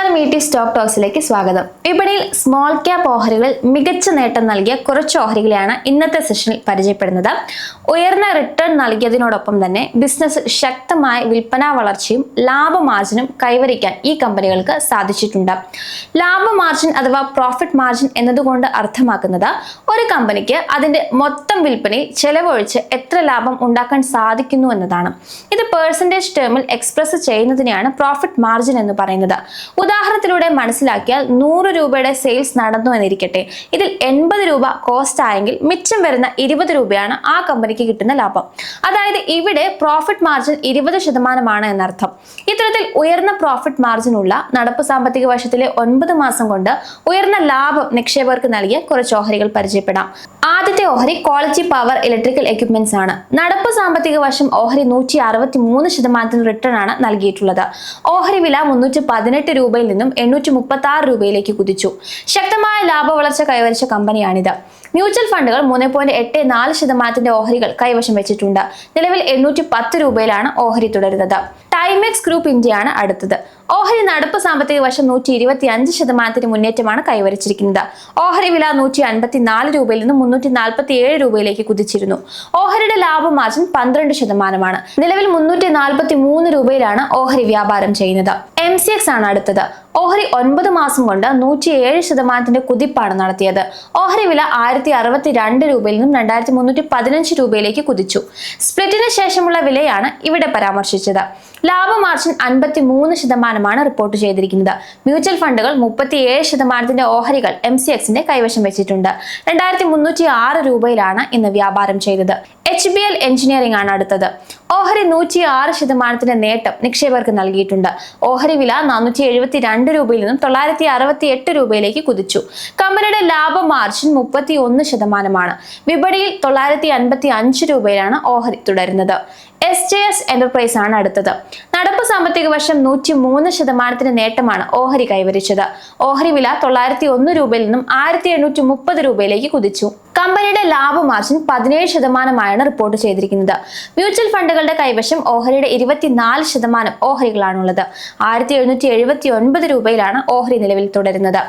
നമസ്കാരം E T stock ടോക്സിലേക്ക് സ്വാഗതം. വിപണിയിൽ സ്മോൾ ക്യാപ് ഓഹരികൾ മികച്ച നേട്ടം നൽകിയ കുറച്ച് ഓഹരികളെയാണ് ഇന്നത്തെ സെഷനിൽ പരിചയപ്പെടുന്നത്. ഉയർന്ന റിട്ടേൺ നൽകിയതിനോടൊപ്പം തന്നെ ബിസിനസ് ശക്തമായ വിൽപ്പന വളർച്ചയും ലാഭ മാർജിനും കൈവരിക്കാൻ ഈ കമ്പനികൾക്ക് സാധിച്ചിട്ടുണ്ട്. ലാഭമാർജിൻ അഥവാ പ്രോഫിറ്റ് മാർജിൻ എന്നതുകൊണ്ട് അർത്ഥമാക്കുന്നത് ഒരു കമ്പനിക്ക് അതിന്റെ മൊത്തം വിൽപ്പനയിൽ ചെലവൊഴിച്ച് എത്ര ലാഭം ഉണ്ടാക്കാൻ സാധിക്കുന്നു എന്നതാണ്. ഇത് പേഴ്സന്റേജ് ടേമിൽ എക്സ്പ്രസ് ചെയ്യുന്നതിനെയാണ് പ്രോഫിറ്റ് മാർജിൻ എന്ന് പറയുന്നത്. ഉദാഹരണത്തിലൂടെ മനസ്സിലാക്കിയാൽ നൂറ് രൂപയുടെ സെയിൽസ് നടന്നു എന്നിരിക്കട്ടെ. ഇതിൽ എൺപത് രൂപ കോസ്റ്റ് ആയെങ്കിൽ മിച്ചം വരുന്ന ഇരുപത് രൂപയാണ് ആ കമ്പനിക്ക് കിട്ടുന്ന ലാഭം. അതായത് ഇവിടെ പ്രോഫിറ്റ് മാർജിൻ ഇരുപത് ശതമാനമാണ് എന്നർത്ഥം. ഇത്തരത്തിൽ ഉയർന്ന പ്രോഫിറ്റ് മാർജിൻ ഉള്ള നടപ്പ് സാമ്പത്തിക വർഷത്തിലെ ഒൻപത് മാസം കൊണ്ട് ഉയർന്ന ലാഭം നിക്ഷേപകർക്ക് നൽകിയ കുറച്ച് ഓഹരികൾ പരിചയപ്പെടാം. ആദ്യത്തെ ഓഹരി ക്വാളിറ്റി പവർ ഇലക്ട്രിക്കൽ എക്യുപ്മെന്റ്സ് ആണ്. നടപ്പ് സാമ്പത്തിക വർഷം ഓഹരി നൂറ്റി അറുപത്തി മൂന്ന് ശതമാനത്തിന് റിട്ടേൺ ആണ് നൽകിയിട്ടുള്ളത്. ഓഹരി വില മുന്നൂറ്റി പതിനെട്ട് രൂപയിൽ നിന്നും എണ്ണൂറ്റി മുപ്പത്തി ആറ് രൂപയിലേക്ക് കുതിച്ചു. ശക്തമായ ലാഭ വളർച്ച കൈവരിച്ച കമ്പനിയാണിത്. മ്യൂച്വൽ ഫണ്ടുകൾ മൂന്ന് പോയിന്റ് എട്ട് നാല് ശതമാനത്തിന്റെ ഓഹരികൾ കൈവശം വെച്ചിട്ടുണ്ട്. നിലവിൽ എണ്ണൂറ്റി പത്ത് രൂപയിലാണ് ഓഹരി തുടരുന്നത്. ടൈമെക്സ് ഗ്രൂപ്പ് ഇന്ത്യയാണ് അടുത്തത്. ഓഹരി നടപ്പ് സാമ്പത്തിക വർഷം നൂറ്റി ഇരുപത്തി അഞ്ച് ശതമാനത്തിന് മുന്നേറ്റമാണ് കൈവരിച്ചിരിക്കുന്നത്. ഓഹരി വില നൂറ്റി അൻപത്തി നാല് രൂപയിൽ നിന്ന് മുന്നൂറ്റി നാൽപ്പത്തി ഏഴ് രൂപയിലേക്ക് കുതിച്ചിരുന്നു. ഓഹരിയുടെ ലാഭ മാർജിൻ പന്ത്രണ്ട് ശതമാനമാണ്. നിലവിൽ മുന്നൂറ്റി നാൽപ്പത്തി മൂന്ന് രൂപയിലാണ് ഓഹരി വ്യാപാരം ചെയ്യുന്നത്. എം സി എക്സ് ആണ് അടുത്തത്. ഓഹരി ഒൻപത് മാസം കൊണ്ട് നൂറ്റി ഏഴ് ശതമാനത്തിന്റെ കുതിപ്പാണ് നടത്തിയത്. ഓഹരി വില ആയിരത്തി അറുപത്തി രണ്ട് രൂപയിൽ നിന്നും രണ്ടായിരത്തി മുന്നൂറ്റി പതിനഞ്ച് രൂപയിലേക്ക് കുതിച്ചു. സ്പ്ലിറ്റിന് ശേഷമുള്ള വിലയാണ് ഇവിടെ പരാമർശിച്ചത്. ലാഭ മാർജിൻ അൻപത്തി മൂന്ന് ശതമാനമാണ് റിപ്പോർട്ട് ചെയ്തിരിക്കുന്നത്. മ്യൂച്വൽ ഫണ്ടുകൾ മുപ്പത്തി ഏഴ് ശതമാനത്തിന്റെ ഓഹരികൾ എം സി എക്സിന്റെ കൈവശം വെച്ചിട്ടുണ്ട്. രണ്ടായിരത്തി മുന്നൂറ്റി ആറ് രൂപയിലാണ് ഇന്ന് വ്യാപാരം ചെയ്തത്. എച്ച് ബി എൽ എഞ്ചിനീയറിംഗ് ആണ് അടുത്തത്. ഓഹരി നൂറ്റി ആറ് ശതമാനത്തിന്റെ നേട്ടം നിക്ഷേപകർക്ക് നൽകിയിട്ടുണ്ട്. ഓഹരി വില നാനൂറ്റി എഴുപത്തി രണ്ട് രൂപയിൽ നിന്നും തൊള്ളായിരത്തി അറുപത്തി എട്ട് രൂപയിലേക്ക് കുതിച്ചു. കമ്പനിയുടെ ലാഭ മാർജിൻ മുപ്പത്തി ഒന്ന് ശതമാനമാണ്. വിപണിയിൽ തൊള്ളായിരത്തി അൻപത്തി അഞ്ച് രൂപയിലാണ് ഓഹരി തുടരുന്നത്. എസ് ജെ എസ് എന്റർപ്രൈസ് ആണ് അടുത്തത്. നടപ്പ് സാമ്പത്തിക വർഷം നൂറ്റി മൂന്ന് ശതമാനത്തിന്റെ നേട്ടമാണ് ഓഹരി കൈവരിച്ചത്. ഓഹരി വില തൊള്ളായിരത്തി ഒന്ന് രൂപയിൽ നിന്നും ആയിരത്തി എണ്ണൂറ്റി മുപ്പത് രൂപയിലേക്ക് കുതിച്ചു. കമ്പനിയുടെ ലാഭ മാർജിൻ പതിനേഴ് ശതമാനമായാണ് റിപ്പോർട്ട് ചെയ്തിരിക്കുന്നത്. മ്യൂച്വൽ ഫണ്ടുകളുടെ കൈവശം ഓഹരിയുടെ ഇരുപത്തിനാല് ശതമാനം ഓഹരികളാണുള്ളത്. ആയിരത്തി എഴുന്നൂറ്റി എഴുപത്തി ഒൻപത് രൂപയിലാണ് ഓഹരി നിലവിൽ തുടരുന്നത്.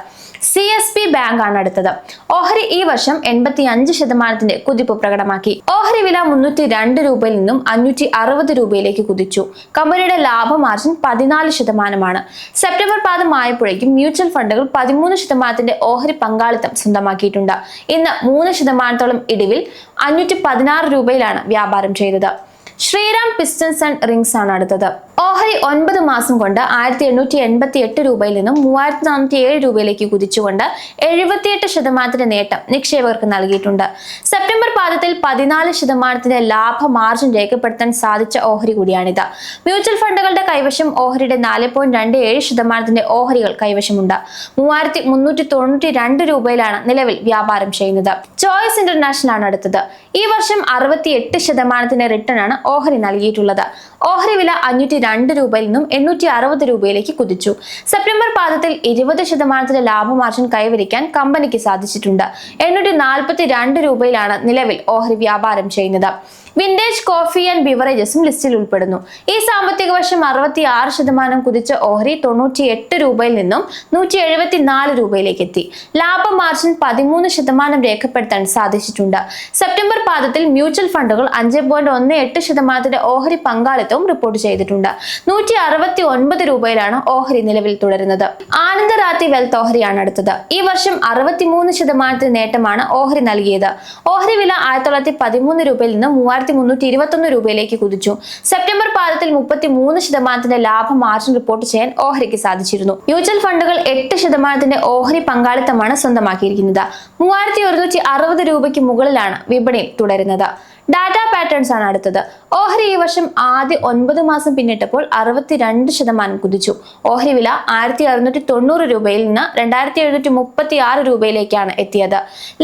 സി എസ് പി ബാങ്ക് ആണ് അടുത്തത്. ഓഹരി ഈ വർഷം എൺപത്തി അഞ്ച് ശതമാനത്തിന്റെ കുതിപ്പ് പ്രകടമാക്കി. ഓഹരി വില മുന്നൂറ്റി രണ്ട് രൂപയിൽ നിന്നും അഞ്ഞൂറ്റി അറുപത് രൂപയിലേക്ക് കുതിച്ചു. കമ്പനിയുടെ ലാഭ മാർജിൻ പതിനാല് ശതമാനമാണ്. സെപ്റ്റംബർ പാദമായപ്പോഴേക്കും മ്യൂച്വൽ ഫണ്ടുകൾ പതിമൂന്ന് ശതമാനത്തിന്റെ ഓഹരി പങ്കാളിത്തം സ്വന്തമാക്കിയിട്ടുണ്ട്. ഇന്ന് മൂന്ന് ശതമാനത്തോളം ഇടിവിൽ അഞ്ഞൂറ്റി പതിനാറ് രൂപയിലാണ് വ്യാപാരം ചെയ്തത്. ശ്രീറാം പിസ്റ്റൻസ് ആൻഡ് റിങ്സ് ആണ് അടുത്തത്. ഓഹരി ഒൻപത് മാസം കൊണ്ട് ആയിരത്തി എണ്ണൂറ്റി എൺപത്തി എട്ട് രൂപയിൽ നിന്നും മൂവായിരത്തി നാനൂറ്റി ഏഴ് രൂപയിലേക്ക് കുതിച്ചുകൊണ്ട് എഴുപത്തിയെട്ട് ശതമാനത്തിന്റെ നേട്ടം നിക്ഷേപകർക്ക് നൽകിയിട്ടുണ്ട്. സെപ്റ്റംബർ പാദത്തിൽ പതിനാല് ശതമാനത്തിന്റെ ലാഭ മാർജിൻ രേഖപ്പെടുത്താൻ സാധിച്ച ഓഹരി കൂടിയാണിത്. മ്യൂച്വൽ ഫണ്ടുകളുടെ കൈവശം ഓഹരിയുടെ നാല് പോയിന്റ് രണ്ട് ഏഴ് ശതമാനത്തിന്റെ ഓഹരികൾ കൈവശമുണ്ട്. മൂവായിരത്തി മുന്നൂറ്റി തൊണ്ണൂറ്റി രണ്ട് രൂപയിലാണ് നിലവിൽ വ്യാപാരം ചെയ്യുന്നത്. ചോയ്സ് ഇന്റർനാഷണൽ ആണ് അടുത്തത്. ഈ വർഷം അറുപത്തി എട്ട് ശതമാനത്തിന്റെ റിട്ടേൺ ആണ് ഓഹരി നൽകിയിട്ടുള്ളത്. ഓഹരി വില അഞ്ഞൂറ്റി രണ്ട് രൂപയിൽ നിന്നും എണ്ണൂറ്റി അറുപത് രൂപയിലേക്ക് കുതിച്ചു. സെപ്റ്റംബർ പാദത്തിൽ ഇരുപത് ശതമാനത്തിന്റെ ലാഭമാർജിൻ കൈവരിക്കാൻ കമ്പനിക്ക് സാധിച്ചിട്ടുണ്ട്. എണ്ണൂറ്റി നാൽപ്പത്തി രണ്ട് രൂപയിലാണ് നിലവിൽ ഓഹരി വ്യാപാരം ചെയ്യുന്നത്. വിന്റേജ് കോഫി ആൻഡ് ബിവറേജസും ലിസ്റ്റിൽ ഉൾപ്പെടുന്നു. ഈ സാമ്പത്തിക വർഷം അറുപത്തി ആറ് ശതമാനം കുതിച്ച ഓഹരി തൊണ്ണൂറ്റി എട്ട് രൂപയിൽ നിന്നും നൂറ്റി എഴുപത്തി നാല് രൂപയിലേക്ക് എത്തി. ലാഭ മാർജിൻ പതിമൂന്ന് ശതമാനം രേഖപ്പെടുത്താൻ സാധിച്ചിട്ടുണ്ട്. സെപ്റ്റംബർ പാദത്തിൽ മ്യൂച്വൽ ഫണ്ടുകൾ അഞ്ച് പോയിന്റ് ഒന്ന് എട്ട് ശതമാനത്തിന്റെ ഓഹരി പങ്കാളിത്തവും റിപ്പോർട്ട് ചെയ്തിട്ടുണ്ട്. നൂറ്റി അറുപത്തി ഒൻപത് രൂപയിലാണ് ഓഹരി നിലവിൽ തുടരുന്നത്. ആനന്ദറാത്തി വെൽത്ത് ഓഹരിയാണ് അടുത്തത്. ഈ വർഷം അറുപത്തിമൂന്ന് ശതമാനത്തിന് നേട്ടമാണ് ഓഹരി നൽകിയത്. ഓഹരി വില ആയിരത്തി തൊള്ളായിരത്തി പതിമൂന്ന് രൂപയിൽ നിന്ന് മൂവായിരത്തി മുന്നൂറ്റി ഇരുപത്തൊന്ന് രൂപയിലേക്ക് കുതിച്ചു. സെപ്റ്റംബർ പാദത്തിൽ മുപ്പത്തി മൂന്ന് ശതമാനത്തിന്റെ ലാഭ മാർജിൻ റിപ്പോർട്ട് ചെയ്യാൻ ഓഹരിക്ക് സാധിച്ചിരുന്നു. മ്യൂച്വൽ ഫണ്ടുകൾ എട്ട് ശതമാനത്തിന്റെ ഓഹരി പങ്കാളിത്തമാണ് സ്വന്തമാക്കിയിരിക്കുന്നത്. മൂവായിരത്തി ഒരുന്നൂറ്റി അറുപത് രൂപയ്ക്ക് മുകളിലാണ് വിപണി തുടരുന്നത്. ഡാറ്റ പാറ്റേൺസ് ആണ് അടുത്തത്. ഓഹരി ഈ വർഷം ആദ്യ ഒൻപത് മാസം പിന്നിട്ടപ്പോൾ അറുപത്തിരണ്ട് ശതമാനം കുതിച്ചു. ഓഹരി വില ആയിരത്തി അറുന്നൂറ്റി തൊണ്ണൂറ് രൂപയിൽ നിന്ന് രണ്ടായിരത്തി എഴുന്നൂറ്റി മുപ്പത്തി ആറ് രൂപയിലേക്കാണ് എത്തിയത്.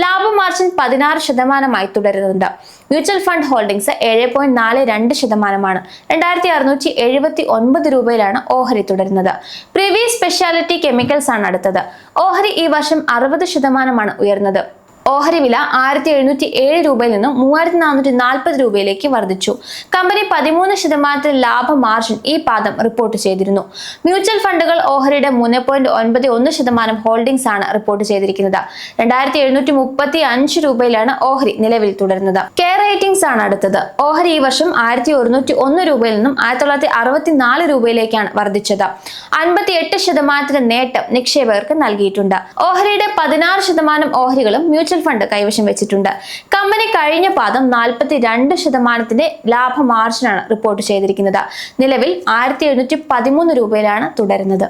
ലാഭ മാർജിൻ പതിനാറ് ശതമാനമായി തുടരുന്നുണ്ട്. മ്യൂച്വൽ ഫണ്ട് ഹോൾഡിംഗ്സ് ഏഴ് പോയിന്റ് നാല് രണ്ട് ശതമാനമാണ്. രണ്ടായിരത്തി അറുന്നൂറ്റി എഴുപത്തി ഒൻപത് രൂപയിലാണ് ഓഹരി തുടരുന്നത്. പ്രിവി സ്പെഷ്യാലിറ്റി കെമിക്കൽസ് ആണ് അടുത്തത്. ഓഹരി ഈ വർഷം അറുപത് ശതമാനമാണ് ഉയർന്നത്. ഓഹരി വില ആയിരത്തി എഴുന്നൂറ്റി ഏഴ് രൂപയിൽ നിന്നും മൂവായിരത്തി നാനൂറ്റി നാൽപ്പത് രൂപയിലേക്ക് വർദ്ധിച്ചു. കമ്പനി പതിമൂന്ന് ശതമാനത്തിൽ ലാഭ മാർജിൻ ഈ പാദം റിപ്പോർട്ട് ചെയ്തിരുന്നു. മ്യൂച്വൽ ഫണ്ടുകൾ ഓഹരിയുടെ മൂന്ന് പോയിന്റ് ഒൻപത് ഒന്ന് ശതമാനം ഹോൾഡിംഗ്സ് ആണ് റിപ്പോർട്ട് ചെയ്തിരിക്കുന്നത്. രണ്ടായിരത്തി എഴുന്നൂറ്റി മുപ്പത്തി അഞ്ച് രൂപയിലാണ് ഓഹരി നിലവിൽ തുടരുന്നത്. കെയർ റേറ്റിംഗ്സ് ആണ് അടുത്തത്. ഓഹരി ഈ വർഷം ആയിരത്തി ഒരുന്നൂറ്റി ഒന്ന് രൂപയിൽ നിന്നും ആയിരത്തി തൊള്ളായിരത്തി അറുപത്തിനാല് രൂപയിലേക്കാണ് വർദ്ധിച്ചത്. അൻപത്തി എട്ട് ശതമാനത്തിന്റെ നേട്ടം നിക്ഷേപകർക്ക് നൽകിയിട്ടുണ്ട്. ഓഹരിയുടെ പതിനാറ് ശതമാനം ഓഹരികളും മ്യൂച്വൽ ഫണ്ട് കൈവശം വെച്ചിട്ടുണ്ട്. കമ്പനി കഴിഞ്ഞ പാദം നാൽപ്പത്തി രണ്ട് ശതമാനത്തിന്റെ ലാഭ മാർജിനാണ് റിപ്പോർട്ട് ചെയ്തിരിക്കുന്നത്. നിലവിൽ ആയിരത്തി എഴുന്നൂറ്റി പതിമൂന്ന് രൂപയിലാണ് തുടരുന്നത്.